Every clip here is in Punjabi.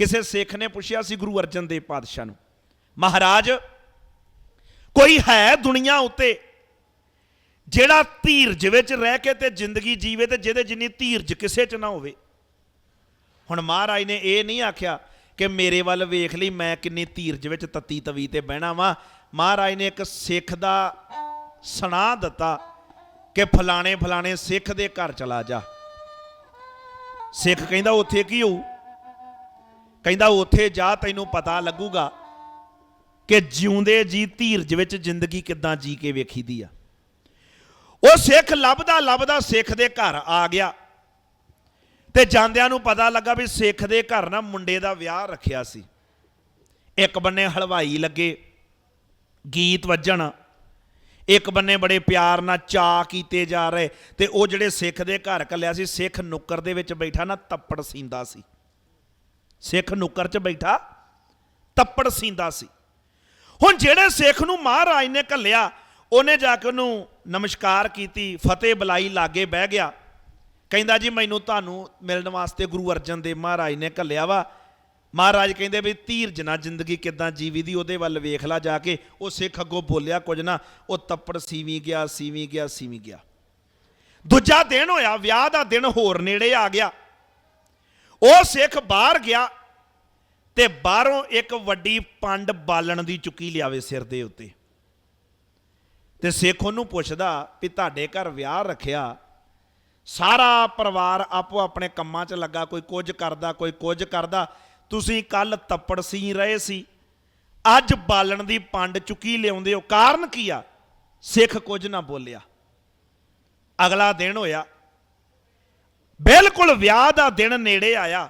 ਕਿਸੇ ਸਿੱਖ ਨੇ ਪੁੱਛਿਆ ਸੀ ਗੁਰੂ ਅਰਜਨ ਦੇਵ ਪਾਤਸ਼ਾਹ ਨੂੰ, ਮਹਾਰਾਜ, ਕੋਈ ਹੈ ਦੁਨੀਆ ਉੱਤੇ ਜਿਹੜਾ ਧੀਰਜ ਵਿੱਚ ਰਹਿ ਕੇ ਤੇ ਜ਼ਿੰਦਗੀ ਜੀਵੇ ਤੇ ਜਿਹਦੇ ਜਿੰਨੀ ਧੀਰਜ ਕਿਸੇ 'ਚ ਨਾ ਹੋਵੇ? ਹੁਣ ਮਹਾਰਾਜ ਨੇ ਇਹ ਨਹੀਂ ਆਖਿਆ ਕਿ ਮੇਰੇ ਵੱਲ ਵੇਖ ਲਈ ਮੈਂ ਕਿੰਨੀ ਧੀਰਜ ਵਿੱਚ ਤਤੀ ਤਵੀ ਤੇ ਬਹਿਣਾ ਵਾਂ। ਮਹਾਰਾਜ ਨੇ ਇੱਕ ਸਿੱਖ ਦਾ ਸੁਣਾ ਦਿੱਤਾ ਕਿ ਫਲਾਣੇ ਫਲਾਣੇ ਸਿੱਖ ਦੇ ਘਰ ਚਲਾ ਜਾ। ਸਿੱਖ ਕਹਿੰਦਾ, ਉੱਥੇ ਕੀ ਹੋਊ? ਕਹਿੰਦਾ ਉੱਥੇ ਜਾ ਤੈਨੂੰ ਪਤਾ ਲੱਗੂਗਾ ਕਿ ਜਿਉਂਦੇ ਜੀ ਧੀਰਜ ਵਿੱਚ ਜ਼ਿੰਦਗੀ ਕਿੱਦਾਂ ਜੀ ਕੇ ਵੇਖੀਦੀ ਆ। ਉਹ ਸਿੱਖ ਲੱਭਦਾ ਲੱਭਦਾ ਸਿੱਖ ਦੇ ਘਰ ਆ ਗਿਆ ਤੇ ਜਾਂਦਿਆਂ ਨੂੰ ਪਤਾ ਲੱਗਾ ਵੀ ਸਿੱਖ ਦੇ ਘਰ ਨਾ ਮੁੰਡੇ ਦਾ ਵਿਆਹ ਰੱਖਿਆ ਸੀ। ਇੱਕ ਬੰਨੇ ਹਲਵਾਈ ਲੱਗੇ, ਗੀਤ ਵੱਜਣ। ਇੱਕ ਬੰਨੇ ਬੜੇ ਪਿਆਰ ਨਾਲ ਚਾ ਕੀਤੇ ਜਾ ਰਹੇ ਤੇ ਉਹ ਜਿਹੜੇ ਸਿੱਖ ਦੇ ਘਰ ਕੱਲਿਆ ਸੀ, ਸਿੱਖ ਨੁੱਕਰ ਦੇ ਵਿੱਚ ਬੈਠਾ ਨਾ ਤੱਪੜ ਸੀਂਦਾ ਸੀ। ਸਿੱਖ ਨੁੱਕਰ 'ਚ ਬੈਠਾ, ਤੱਪੜ ਸੀਂਦਾ ਸੀ। ਹੁਣ ਜਿਹੜੇ ਸਿੱਖ ਨੂੰ ਮਹਾਰਾਜ ਨੇ ਘੱਲਿਆ, ਉਹਨੇ ਜਾ ਕੇ ਉਹਨੂੰ ਨਮਸਕਾਰ ਕੀਤੀ, ਫਤਿਹ ਬੁਲਾਈ, ਲਾਗੇ ਬਹਿ ਗਿਆ। ਕਹਿੰਦਾ ਜੀ, ਮੈਨੂੰ ਤੁਹਾਨੂੰ ਮਿਲਣ ਵਾਸਤੇ ਗੁਰੂ ਅਰਜਨ ਦੇਵ ਮਹਾਰਾਜ ਨੇ ਘੱਲਿਆ ਵਾ। ਮਹਾਰਾਜ ਕਹਿੰਦੇ ਵੀ ਧੀਰਜ ਨਾਲ ਜ਼ਿੰਦਗੀ ਕਿੱਦਾਂ ਜੀਵੀ ਦੀ ਉਹਦੇ ਵੱਲ ਵੇਖ ਲਾ ਜਾ ਕੇ। ਉਹ ਸਿੱਖ ਅੱਗੋਂ ਬੋਲਿਆ, ਕੁਝ ਨਾ, ਉਹ ਤੱਪੜ ਸੀਵੀਂ ਗਿਆ ਸੀਵੀਂ ਗਿਆ ਸੀਵੀਂ ਗਿਆ। ਦੂਜਾ ਦਿਨ ਹੋਇਆ, ਵਿਆਹ ਦਾ ਦਿਨ ਹੋਰ ਨੇੜੇ ਆ ਗਿਆ। ਉਹ ਸਿੱਖ ਬਾਹਰ ਗਿਆ ਤੇ ਬਾਹਰੋਂ ਇੱਕ ਵੱਡੀ ਪੰਡ ਬਾਲਣ ਦੀ ਚੁੱਕੀ ਲਿਆਵੇ ਸਿਰ ਦੇ ਉੱਤੇ। ਤੇ ਸਿੱਖ ਉਹਨੂੰ ਪੁੱਛਦਾ ਵੀ ਤੁਹਾਡੇ ਘਰ ਵਿਆਹ ਰੱਖਿਆ, ਸਾਰਾ ਪਰਿਵਾਰ ਆਪੋ ਆਪਣੇ ਕੰਮਾਂ 'ਚ ਲੱਗਾ, ਕੋਈ ਕੁਝ ਕਰਦਾ, ਕੋਈ ਕੁਝ ਕਰਦਾ, ਤੁਸੀਂ ਕੱਲ ਤੱਪੜ ਸੀ ਰਹੇ ਸੀ। ਅੱਜ ਬਾਲਣ ਦੀ ਪੰਡ ਚੁੱਕੀ ਲਿਆਉਂਦੇ ਹੋ, ਕਾਰਨ ਕੀ ਆ? ਸਿੱਖ ਕੁਝ ਨਾ ਬੋਲਿਆ। ਅਗਲਾ ਦਿਨ ਹੋਇਆ ਬਿਲਕੁਲ ਵਿਆਹ ਦਾ ਦਿਨ ਨੇੜੇ ਆਇਆ,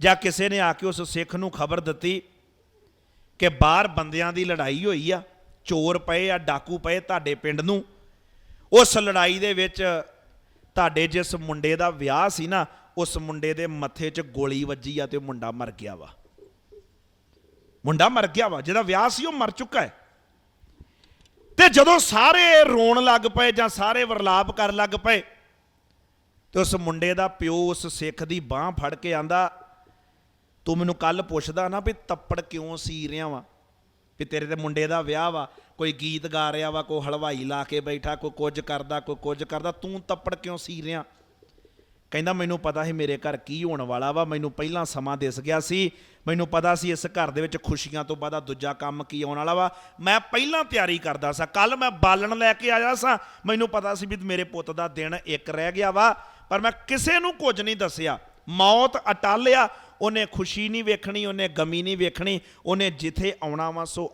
ਜਾਂ ਕਿਸੇ ਨੇ ਆ ਕੇ ਉਸ ਸਿੱਖ ਨੂੰ ਖਬਰ ਦਿੱਤੀ ਕਿ ਬਾਹਰ ਬੰਦਿਆਂ ਦੀ ਲੜਾਈ ਹੋਈ ਆ, ਚੋਰ ਪਏ ਆ, ਡਾਕੂ ਪਏ ਤੁਹਾਡੇ ਪਿੰਡ ਨੂੰ, ਉਸ ਲੜਾਈ ਦੇ ਵਿੱਚ ਤੁਹਾਡੇ ਜਿਸ ਮੁੰਡੇ ਦਾ ਵਿਆਹ ਸੀ ਨਾ, ਉਸ ਮੁੰਡੇ ਦੇ ਮੱਥੇ 'ਚ ਗੋਲੀ ਵੱਜੀ ਆ ਤੇ ਉਹ ਮੁੰਡਾ ਮਰ ਗਿਆ ਵਾ। ਮੁੰਡਾ ਮਰ ਗਿਆ ਵਾ, ਜਿਹਦਾ ਵਿਆਹ ਸੀ ਉਹ ਮਰ ਚੁੱਕਾ ਹੈ। ਤੇ ਜਦੋਂ ਸਾਰੇ ਰੋਣ ਲੱਗ ਪਏ ਜਾਂ ਸਾਰੇ ਵਰਲਾਪ ਕਰਨ ਲੱਗ ਪਏ ਤੇ ਉਸ ਮੁੰਡੇ ਦਾ ਪਿਓ ਉਸ ਸਿੱਖ ਦੀ ਬਾਹ ਫੜ ਕੇ ਆਂਦਾ, ਤੂੰ ਮੈਨੂੰ ਕੱਲ ਪੁੱਛਦਾ ਨਾ ਵੀ ਤੱਪੜ ਕਿਉਂ ਸੀ ਰਿਹਾ ਵਾ? ਵੀ ਤੇਰੇ ਤੇ ਮੁੰਡੇ ਦਾ ਵਿਆਹ ਵਾ, ਕੋਈ ਗੀਤ ਗਾ ਰਿਹਾ ਵਾ, ਕੋਈ ਹਲਵਾਈ ਲਾ ਕੇ ਬੈਠਾ, ਕੋਈ ਕੁਝ ਕਰਦਾ, ਕੋਈ ਕੁਝ ਕਰਦਾ, ਤੂੰ ਤੱਪੜ ਕਿਉਂ ਸੀ ਰਿਹਾ? ਕਹਿੰਦਾ, ਮੈਨੂੰ ਪਤਾ ਸੀ ਮੇਰੇ ਘਰ ਕੀ ਹੋਣ ਵਾਲਾ ਵਾ, ਮੈਨੂੰ ਪਹਿਲਾਂ ਸਮਾਂ ਦਿਸ ਗਿਆ ਸੀ। ਮੈਨੂੰ ਪਤਾ ਸੀ ਇਸ ਘਰ ਦੇ ਵਿੱਚ ਖੁਸ਼ੀਆਂ ਤੋਂ ਬਾਅਦ ਦੂਜਾ ਕੰਮ ਕੀ ਆਉਣ ਵਾਲਾ ਵਾ। ਮੈਂ ਪਹਿਲਾਂ ਤਿਆਰੀ ਕਰਦਾ ਸਾਂ। ਕੱਲ ਮੈਂ ਬਾਲਣ ਲੈ ਕੇ ਆਇਆ ਸਾਂ। ਮੈਨੂੰ ਪਤਾ ਸੀ ਵੀ ਮੇਰੇ ਪੁੱਤ ਦਾ ਦਿਨ ਇੱਕ ਰਹਿ ਗਿਆ ਵਾ, ਪਰ ਮੈਂ ਕਿਸੇ ਨੂੰ ਕੁਝ ਨਹੀਂ ਦੱਸਿਆ। ਮੌਤ ਅਟਾਲਿਆ ਉਹਨੇ ਖੁਸ਼ੀ ਨਹੀਂ ਵੇਖਣੀ, ਉਹਨੇ ਗਮੀ ਨਹੀਂ ਵੇਖਣੀ, ਉਹਨੇ ਜਿੱਥੇ ਆਉਣਾ ਵਾ ਸੋ